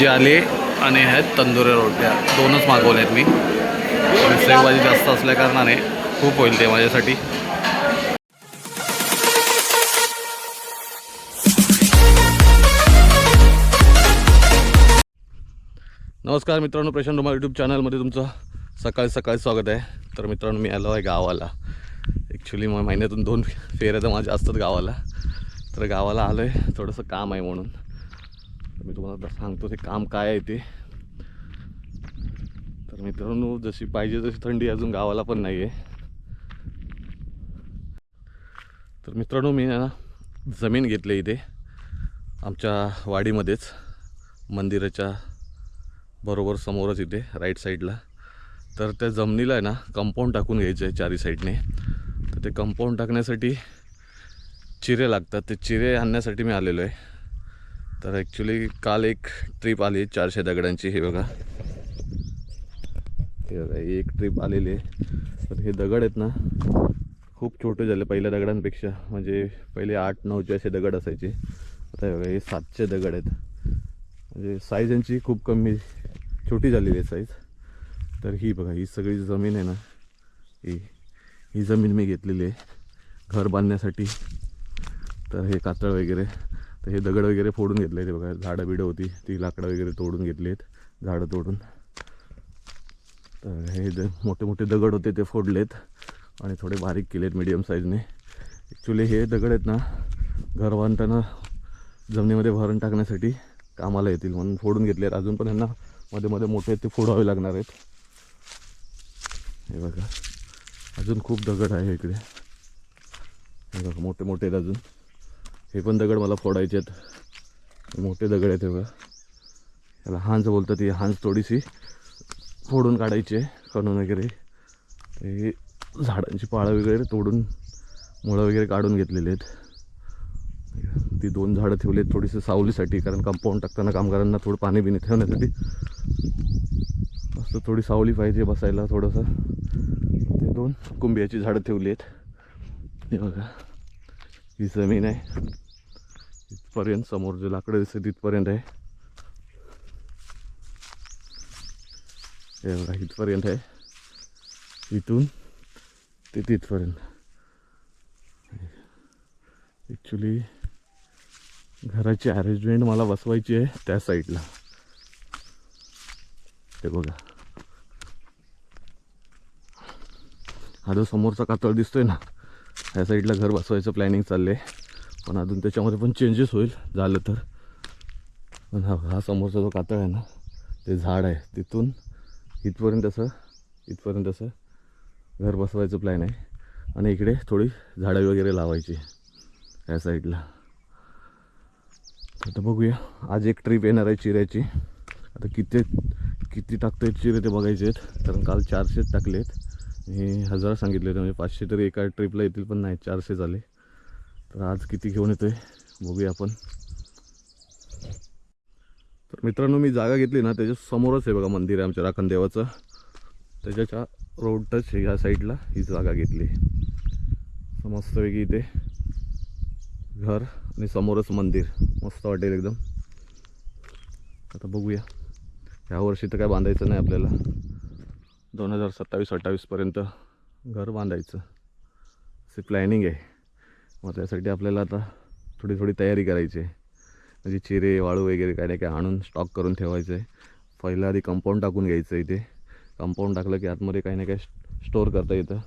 शेवभाजी आली आणि आहेत तंदुरी रोट्या. दोनच मागवल्या आहेत मी पण जास्त असल्या कारणाने खूप होईल ते माझ्यासाठी. नमस्कार मित्रांनो प्रशांत डोमा यूट्यूब चॅनलमध्ये तुमचं सकाळी सकाळी स्वागत आहे. तर मित्रांनो मी आलो आहे गावाला. ॲक्च्युली मग महिन्यातून दोन फेऱ्या तर माझ्या असतात गावाला. तर गावाला आलो आहे थोडंसं काम आहे म्हणून. मी तुम्हाला आता सांगतो ते काम काय आहे ते. तर मित्रांनो जशी पाहिजे तशी थंडी अजून गावाला पण नाही आहे तर मित्रांनो मी ना जमीन घेतली इथे आमच्या वाडीमध्येच मंदिराच्या बरोबर समोरच इथे राईट साईडला तर त्या जमिनीला आहे ना कंपाऊंड टाकून घ्यायचं आहे चारी साईडने तर ते कंपाऊंड टाकण्यासाठी चिरे लागतात. ते चिरे आणण्यासाठी मी आलेलो आहे. तर ॲक्च्युली काल एक ट्रिप आली चारशे दगडांची हे बघा. हे बघा एक ट्रिप आलेली आहे. तर हे दगड आहेत ना खूप छोटे झाले पहिल्या दगडांपेक्षा. म्हणजे पहिले आठ नऊचे असे दगड असायचे. आता हे बघा हे सातशे दगड आहेत. म्हणजे साईज यांची खूप कमी छोटी झालेली आहे साईज तर ही बघा ही सगळी जमीन आहे ना ही ही जमीन मी घेतलेली आहे. घर बांधण्यासाठी. तर हे कातळ वगैरे. तर हे दगड वगैरे फोडून घेतले ते बघा. झाडं बिडं होती. ती लाकडं वगैरे तोडून घेतली आहेत झाडं तोडून. तर हे द मोठे मोठे दगड होते ते फोडलेत आणि थोडे बारीक केलेत मिडियम साईजने ॲक्च्युली हे दगड आहेत ना घर बांधताना जमिनीमध्ये भरण टाकण्यासाठी कामाला येतील म्हणून फोडून घेतले आहेत अजून पण यांना मध्ये मध्ये मोठे आहेत ते फोडावे लागणार आहेत. हे बघा. अजून खूप दगड आहे इकडे. हे बघा मोठे मोठे आहेत अजून. हे पण दगड मला फोडायचे आहेत. मोठे दगड आहेत हे बघा. याला हांज बोलतात ही हांज थोडीशी फोडून काढायची आहे कणून वगैरे. ते झाडांची पाळं वगैरे तोडून मुळं वगैरे काढून घेतलेली आहेत. ती दोन झाडं ठेवली आहेत थोडीशी सावलीसाठी कारण कंपाऊंड टाकताना कामगारांना थोडं पाणी बिणी ठेवण्यासाठी. मस्त थोडी सावली पाहिजे बसायला थोडंसं. ते दोन कुंबियाची झाडं ठेवली आहेत. ते बघा. ही जमीन आहे. इथपर्यंत समोर जे लाकडं दिसत तिथपर्यंत आहे. हे बघा इथपर्यंत आहे. इथून ते तिथपर्यंत. ॲक्च्युली घराची अरेंजमेंट मला बसवायची आहे त्या साईडला ते बघा. हा जो समोरचा कातळ दिसतोय ना? ह्या साईडला घर बसवायचं प्लॅनिंग चाललं आहे पण अजून त्याच्यामध्ये पण चेंजेस होईल. झालं तर. पण हा हा समोरचा जो कातळ आहे ना ते झाड आहे. तिथून इथपर्यंत असं इथपर्यंत असं घर बसवायचं प्लॅन आहे. आणि इकडे थोडी झाडं वगैरे लावायची ह्या साईडला. आता बघूया. आज एक ट्रीप येणार आहे चिऱ्याची. आता किती किती टाकतो चिरे ते बघायचे आहेत. कारण काल चारशेच टाकले आहेत हे हजार सांगितले होते म्हणजे पाचशे तरी एका ट्रिपला येतील पण नाही चारशे झाले. तर आज किती घेऊन येतोय बघूया आपण. तर मित्रांनो मी जागा घेतली ना त्याच्या समोरच आहे बघा मंदिर आहे आमच्या राखण देवाचं. त्याच्याच्या रोड टच ह्या साईडला ही जागा घेतली. मस्तपैकी इथे घर आणि समोरच मंदिर. मस्त वाटेल एकदम. आता बघूया. ह्या वर्षी तर काय बांधायचं नाही आपल्याला. दोन हजार सत्तावीस अठ्ठावीसपर्यंत घर बांधायचं. असे प्लॅनिंग आहे. मग त्यासाठी आपल्याला आता थोडी थोडी तयारी करायची आहे. म्हणजे चिरे वाळू वगैरे काय नाही काय आणून स्टॉक करून ठेवायचं आहे. पहिलं आधी कंपाऊंड टाकून घ्यायचं इथे. कंपाऊंड टाकलं की आतमध्ये काही ना काही स्टोअर करता येतं.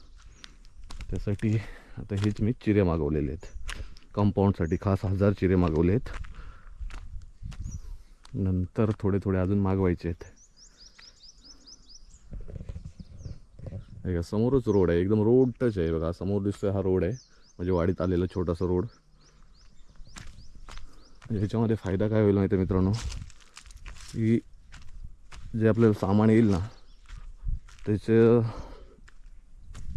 त्यासाठी आता हेच मी चिरे मागवलेले आहेत. कंपाऊंडसाठी खास हजार चिरे मागवले आहेत. नंतर थोडे थोडे अजून मागवायचे आहेत. हे का समोरच रोड आहे एकदम रोड टच आहे बघा. समोर दिसतोय हा रोड आहे. म्हणजे वाडीत आलेला छोटासा रोड ह्याच्यामध्ये फायदा काय होईल माहिती मित्रांनो? की जे आपल्याला सामान येईल ना त्याचं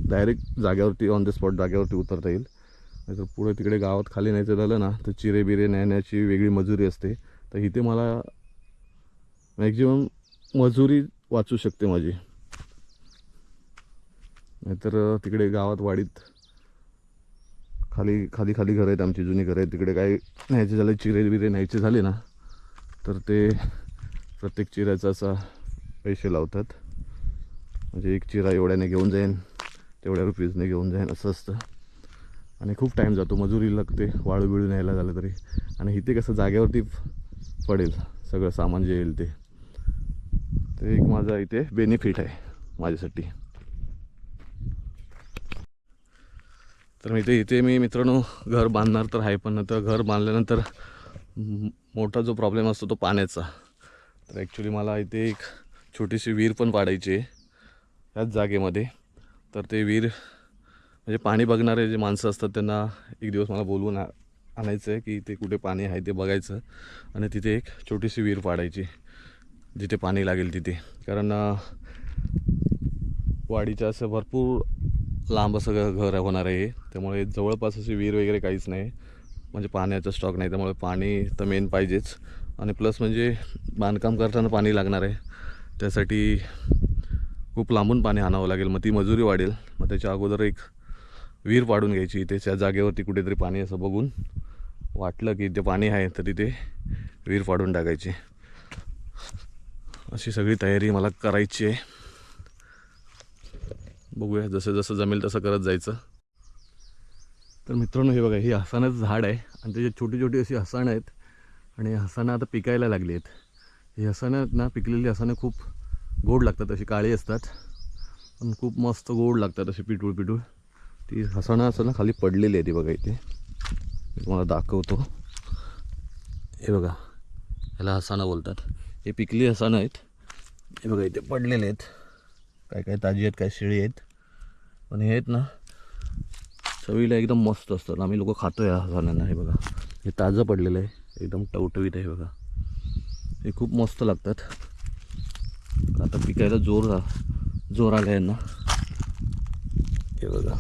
डायरेक्ट जाग्यावरती ऑन द स्पॉट जाग्यावरती उतरता येईल. नाहीतर पुढे तिकडे गावात खाली न्यायचं झालं ना तर चिरे बिरे वेगळी मजुरी असते. तर इथे मला मॅक्झिमम मजुरी वाचू शकते माझी. नाहीतर तिकडे गावात वाडीत खाली खाली खाली घरं आहेत आमची जुनी घरं आहेत. तिकडे काय न्यायचे झाले चिरे बिरे न्यायचे झाले ना तर ते प्रत्येक चिऱ्याचा असा पैसे लावतात. म्हणजे एक चिरा एवढ्याने घेऊन जाईन तेवढ्या रुपीजने घेऊन जाईन असं असतं. आणि खूप टाईम जातो मजुरी लागते वाळू बिळू न्यायला झालं तरी. आणि इथे कसं जागेवरती पडेल सगळं सामान जे येईल ते. ते एक माझा इथे बेनिफिट आहे माझ्यासाठी. तर मी ते इथे मी मित्रांनो घर बांधणार तर आहे पण नंतर घर बांधल्यानंतर मोठा जो प्रॉब्लेम असतो तो पाण्याचा. तर ॲक्च्युली मला इथे एक छोटीशी विहीर पण पाडायची आहे त्याच जागेमध्ये. तर ते विहीर म्हणजे पाणी बघणारे जे माणसं असतात त्यांना एक दिवस मला बोलवून आणायचं आहे की इथे कुठे पाणी आहे ते बघायचं. आणि तिथे एक छोटीशी विहीर पाडायची जिथे पाणी लागेल तिथे. कारण वाडीच्या असं भरपूर लांब असं घर होणार आहे. त्यामुळे जवळपास अशी विहीर वगैरे काहीच नाही. म्हणजे पाण्याचा स्टॉक नाही त्यामुळे पाणी तर मेन पाहिजेच. आणि प्लस म्हणजे बांधकाम करताना पाणी लागणार आहे. त्यासाठी खूप लांबून पाणी आणावं लागेल. मग ती मजुरी वाढेल. मग त्याच्या अगोदर एक विहीर पाडून घ्यायची त्याच्या जागेवरती कुठेतरी पाणी असं बघून वाटलं की इथे पाणी आहे तर तिथे विहीर पाडून टाकायची. अशी सगळी तयारी मला करायची आहे. बघूया जसं जसं जमेल तसं करत जायचं. तर मित्रांनो हे बघा ही हसानाचं झाड आहे. आणि त्याच्यात छोटी छोटी अशी हसाणं आहेत आणि हसाणं आता पिकायला लागली आहेत. ही हसाणं आहेत ना पिकलेली हसाणं खूप गोड लागतात अशी काळी असतात. पण खूप मस्त गोड लागतात अशी पिटूळ पिटूळ. ती हसाणं असं ना खाली पडलेली आहे ती बघा इथे. मी तुम्हाला दाखवतो. हे बघा ह्याला हसाणं बोलतात. हे पिकली हसाणं आहेत. हे बघा इथे पडलेले आहेत. काय काय ताजी आहेत काय शिळी आहेत. पण हे आहेत ना चवीला एकदम मस्त असतात. आम्ही लोक खातो या हसाण्यांना हे बघा. हे ताजं पडलेलं आहे. एकदम टवटवीत आहे बघा. हे खूप मस्त लागतात. आता पिकायला जोर जोर आला यांना. हे बघा.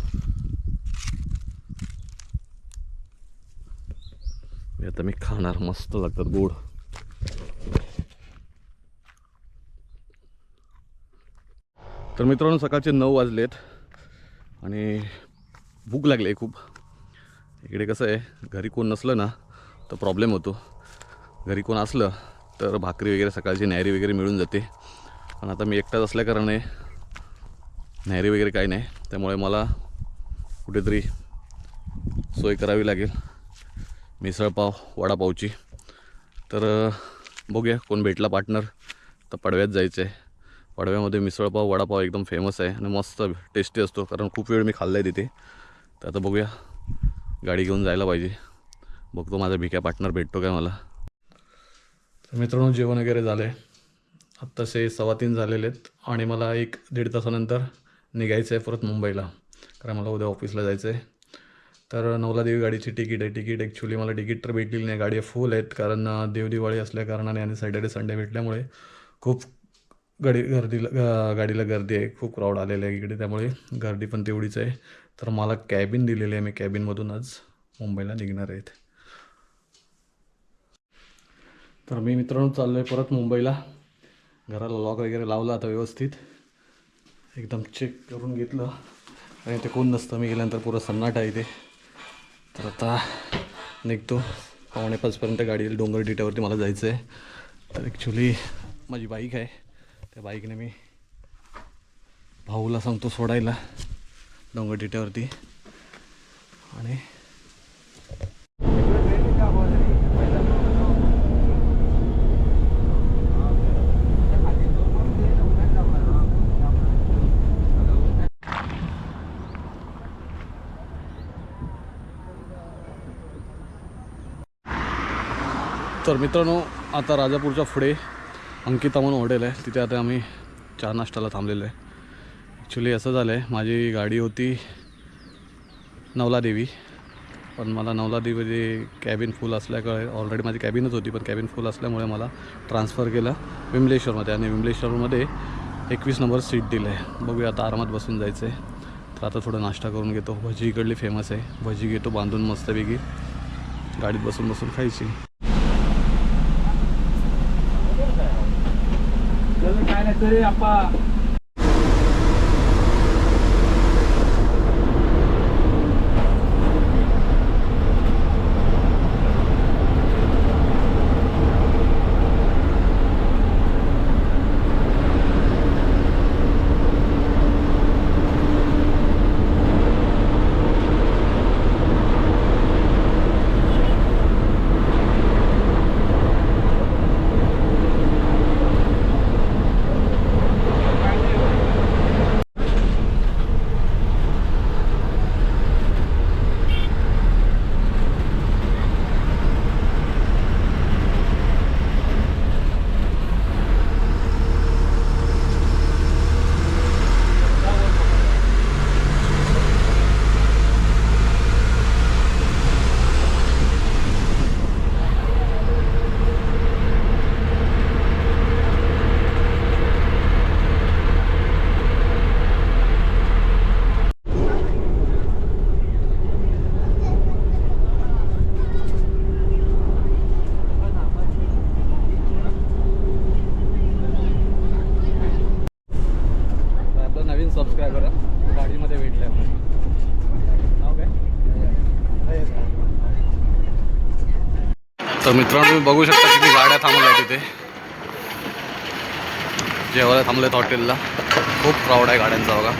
हे आता मी खाणार. मस्त लागतात गोड. तर मित्रांनो सकाळचे नऊ वाजलेत. आणि भूक लागली आहे खूप. इकडे कसं आहे घरी कोण नसलं ना तर प्रॉब्लेम होतो. घरी कोण असलं तर भाकरी वगैरे सकाळची न्यारी वगैरे मिळून जाते. पण आता मी एकटाच असल्याकारणाने न्याहारी वगैरे काही नाही. त्यामुळे मला कुठेतरी सोय करावी लागेल. मिसळपाव वडापावची. तर बघूया कोण भेटला पार्टनर तर पडव्यात जायचं आहे वडव्यामध्ये मिसळपाव वडापाव एकदम फेमस आहे आणि मस्त टेस्टी असतो कारण खूप वेळ मी खाल्ला आहे तिथे. तर आता बघूया गाडी घेऊन जायला पाहिजे. बघतो माझा भिक्या पार्टनर भेटतो काय मला. तर मित्रांनो जेवण वगैरे झालं आहे आत्तासे सव्वा तीन झालेले आहेत आणि मला एक दीड तासानंतर निघायचं आहे परत मुंबईला कारण मला उद्या ऑफिसला जायचं आहे तर नवला देवी गाडीची तिकीट आहे. तिकीट ॲक्च्युली मला तिकीट तर भेटलेली नाही. गाडी फुल आहेत कारण देवदिवाळी असल्या कारणाने आणि सॅटर्डे संडे भेटल्यामुळे खूप गाडी गर्दीला गाडीला गर्दी आहे. खूप क्राऊड आलेलं आहे इकडे. त्यामुळे गर्दी पण तेवढीच आहे. तर मला कॅबिन दिलेली आहे मी कॅबिनमधून आज. मुंबईला निघणार आहेत. तर मी मित्रांनो चाललो आहे परत मुंबईला. घराला लॉक वगैरे लावला आता व्यवस्थित. एकदम चेक करून घेतलं. आणि ते कोण नसतं. मी गेल्यानंतर पुरं सन्नाट आहे इथे. तर आता निघतो. पावणे पाचपर्यंत गाडी डोंगर डिट्यावरती मला जायचं आहे तर ॲक्च्युली माझी बाईक आहे. त्या बाईकने मी भाऊला सांगतो सोडायला डोंगरटिट्यावरती आणि तर मित्रांनो आता राजापूरच्या पुढे अंकिता म्हणून हॉटेल आहे. तिथे आता आम्ही चहा नाश्त्याला थांबलेलो आहे. ॲक्च्युली असं झालं आहे माझी गाडी होती नवलादेवी. पण मला नवलादेवीमध्ये कॅबिन फुल असल्याकडे ऑलरेडी माझी कॅबिनच होती पण कॅबिन फुल असल्यामुळे मला ट्रान्सफर केलं विमलेश्वरमध्ये. आणि विमलेश्वरमध्ये एकवीस नंबर सीट दिलं आहे बघूया आता आरामात बसून जायचं आहे तर आता थोडं नाश्ता करून घेतो. भजी इकडली फेमस आहे. भजी घेतो बांधून मस्तपैकी. गाडीत बसून बसून खायची. काय नाही तरी आपा तर मित्रांनो तुम्ही बघू शकता किती गाड्या थांबल्या आहेत तिथे जेवायला थांबलेत हॉटेलला. खूप क्राऊड आहे गाड्यांचा बघा.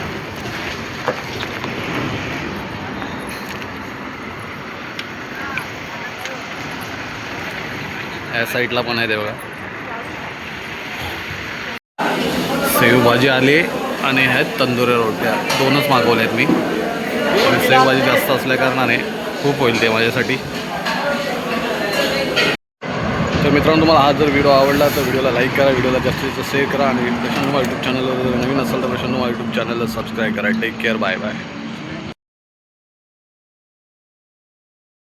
या साईडला पण आहे ते बघा. सेवभाजी आली आणि ह्यात तंदुरी रोट्या. दोनच मागवल्या आहेत मी. आणि जास्त असल्या कारणाने खूप होईल ते माझ्यासाठी. तर मित्रांनो तुम्हाला हा जर व्हिडिओ आवडला तर व्हिडिओला लाईक करा व्हिडिओला जास्तीत जास्त शेअर करा. आणि प्रशांत यूट्यूब चॅनलवर जर नवीन असेल तर प्रशांत यूट्यूब चॅनलला सबस्क्राईब करा. Take care bye bye